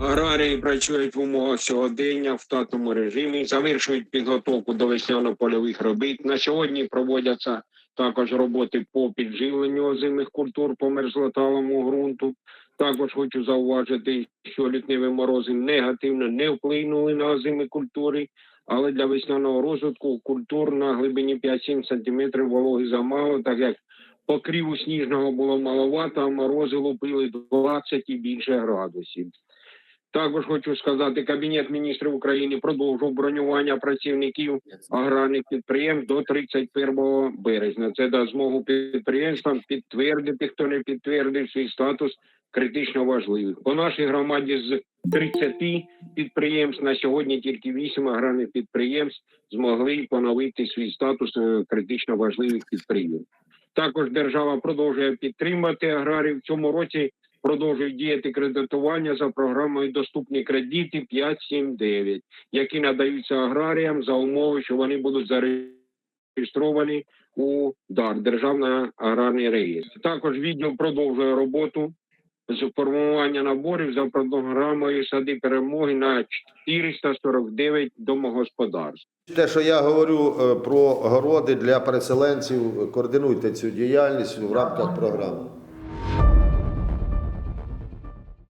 Аграрії працюють в умовах сьогодення в штатному режимі, завершують підготовку до весняно-польових робіт. На сьогодні проводяться також роботи по підживленню озимих культур по мерзлоталому ґрунту. Також хочу зауважити, що літневі морози негативно не вплинули на озимі культури, але для весняного розвитку культур на глибині 5-7 см вологи замало, так як покріву сніжного було маловато, а морози лупили 20 і більше градусів. Також хочу сказати, Кабінет міністрів України продовжив бронювання працівників аграрних підприємств до 31 березня. Це дасть змогу підприємствам підтвердити, хто не підтвердив свій статус критично важливих. По нашій громаді з 30 підприємств на сьогодні тільки 8 аграрних підприємств змогли поновити свій статус е, критично важливих підприємств. Також держава продовжує підтримати аграрів. В цьому році продовжують діяти кредитування за програмою Доступні кредити 579, які надаються аграріям за умови, що вони будуть зареєстровані у ДАР Державний аграрний реєстр. Також відділ продовжує роботу з формування наборів за програмою сади перемоги на 449 домогосподарств. Те, що я говорю е, про городи для переселенців, координуйте цю діяльність в рамках програми.